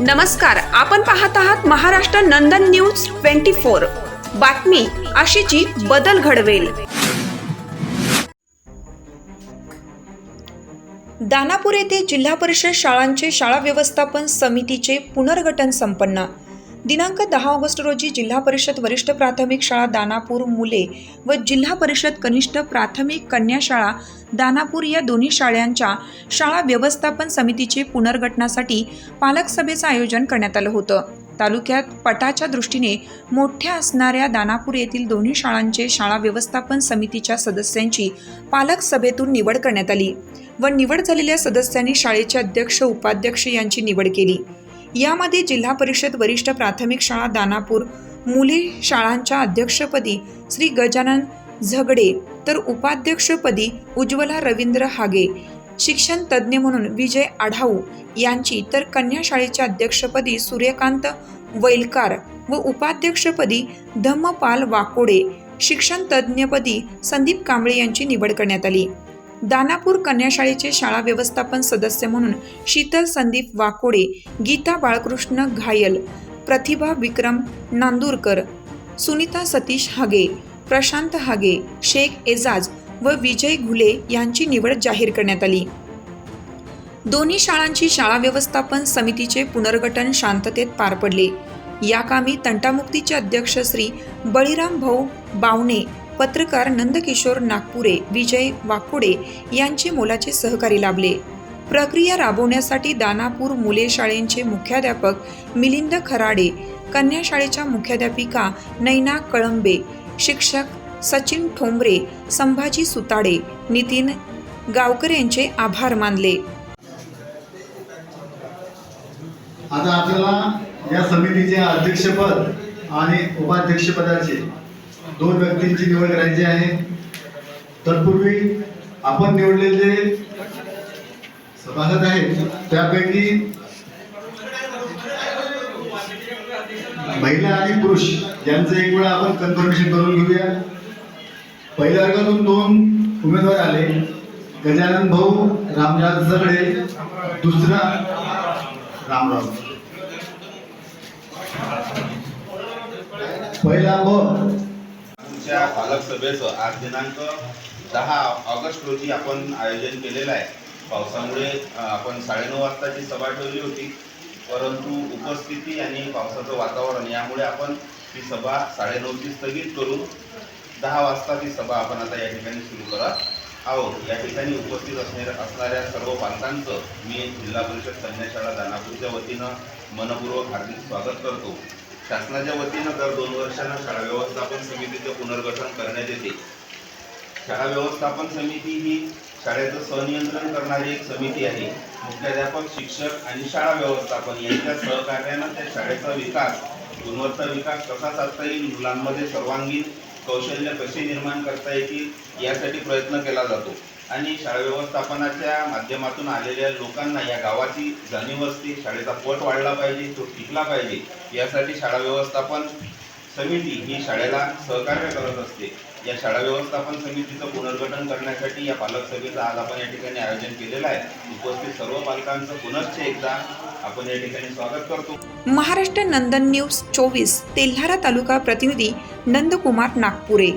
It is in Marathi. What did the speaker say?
नमस्कार आपण पाहत आहात Maharashtra Nandan news twenty four. बातमी अशीची बदल घडवेल. दानापूर येथे जिल्हा परिषद शाळांचे शाळा व्यवस्थापन समितीचे पुनर्गठन संपन्न. दिनांक दहा ऑगस्ट रोजी जिल्हा परिषद वरिष्ठ प्राथमिक शाळा दानापूर मुले व जिल्हा परिषद कनिष्ठ प्राथमिक कन्या शाळा दानापूर या दोन्ही शाळांच्या शाळा व्यवस्थापन समितीचे पुनर्गठनासाठी पालक सभेचं आयोजन करण्यात आलं होतं. तालुक्यात पटाच्या दृष्टीने मोठ्या असणाऱ्या दानापूर येथील दोन्ही शाळांचे शाळा व्यवस्थापन समितीच्या सदस्यांची पालक सभेतून निवड करण्यात आली व निवड झालेल्या सदस्यांनी शाळेचे अध्यक्ष उपाध्यक्ष यांची निवड केली. यामध्ये जिल्हा परिषद वरिष्ठ प्राथमिक शाळा दानापूर मुले शाळांच्या अध्यक्षपदी श्री गजानन झगडे तर उपाध्यक्षपदी उज्ज्वला रवींद्र हागे शिक्षण तज्ज्ञ म्हणून विजय आढाऊ यांची तर कन्या शाळेच्या अध्यक्षपदी सूर्यकांत वैलकार व उपाध्यक्षपदी धम्मपाल वाकोडे शिक्षण तज्ज्ञपदी संदीप कांबळे यांची निवड करण्यात आली. दानापूर कन्याशाळेचे शाळा व्यवस्थापन सदस्य म्हणून शीतल संदीप वाकोडे गीता बाळकृष्ण घायल प्रतिभा विक्रम नांदूरकर सुनीता सतीश हागे प्रशांत हागे शेख एजाज व विजय घुले यांची निवड जाहीर करण्यात आली. दोन्ही शाळांची शाळा व्यवस्थापन समितीचे पुनर्गठन शांततेत पार पडले. या कामी तंटामुक्तीचे अध्यक्ष श्री बळीराम भाऊ बावणे पत्रकार नंदकिशोर नागपुरे विजय वाकोडे यांचे मोलाचे सहकारी लाभले. प्रक्रिया राबवण्यासाठी दानापूर मुले शाळेंचे मुख्याध्यापक मिलिंद खराडे कन्या शाळेच्या मुख्याध्यापिका नैना कळंबे शिक्षक सचिन ठोंबरे संभाजी सुताडे नितीन गावकर यांचे आभार मानले. आता आपल्याला या समितीचे अध्यक्षपद आणि उपाध्यक्षपदाचे दोन व्यक्तींची निवड करायची आहे. तत्पूर्वी आपण निवडलेले सभासद आहेत त्यापैकी महिला आणि पुरुष यांचं एक वेळा आपण कन्फर्मेशन करून घेऊया. पहिल्या वर्गातून दोन उमेदवार आले गजानन भाऊ रामराज सगळे दुसरा रामराव. पहिला ब आमच्या पालक सभेचं आज दिनांक दहा ऑगस्ट रोजी आपण आयोजन केलेलं आहे. पावसामुळे आपण साडेनऊ वाजताची सभा ठेवली होती. परंतु उपस्थिती आणि पावसाचं वातावरण यामुळे आपण ती सभा साडेनऊची स्थगित करून दहा वाजता ती सभा आपण आता या ठिकाणी सुरू करत आहोत. या ठिकाणी उपस्थित असणाऱ्या असणाऱ्या सर्व पालकांचं मी जिल्हा परिषद कन्याशाळा दानापूरच्या वतीनं मनपूर्वक हार्दिक स्वागत करतो. शासनाच्या वतीनं दर दोन वर्षांना शाळा व्यवस्थापन समितीचं पुनर्गठन करण्यात येते. शाळा व्यवस्थापन समिती ही शाळेचं संनियंत्रण करणारी एक समिती आहे. मुख्याध्यापक शिक्षक आणि शाळा व्यवस्थापन यांच्या सहकार्यानं त्या शाळेचा विकास गुणवत्ता विकास कसा साधता येईल मुलांमध्ये सर्वांगीण कौशल्य कसे निर्माण करता येतील यासाठी प्रयत्न केला जातो. आणि शाळा व्यवस्थापनाच्या माध्यमातून आलेल्या लोकांना या गावाची जाणीव असते. शाळेचा पट वाढला पाहिजे तो टिकला पाहिजे. यासाठी शाळा व्यवस्थापन समिती ही शाळेला सहकार्य करत असते. या शाळा व्यवस्थापन समितीचं पुनर्गठन करण्यासाठी या पालक सभेचं आज आपण या ठिकाणी आयोजन केलेलं आहे. उपस्थित सर्व पालकांचं पुनश्च एकदा आपण या ठिकाणी स्वागत करतो. महाराष्ट्र नंदन न्यूज चोवीस तेल्हारा तालुका प्रतिनिधी नंदकुमार नागपुरे.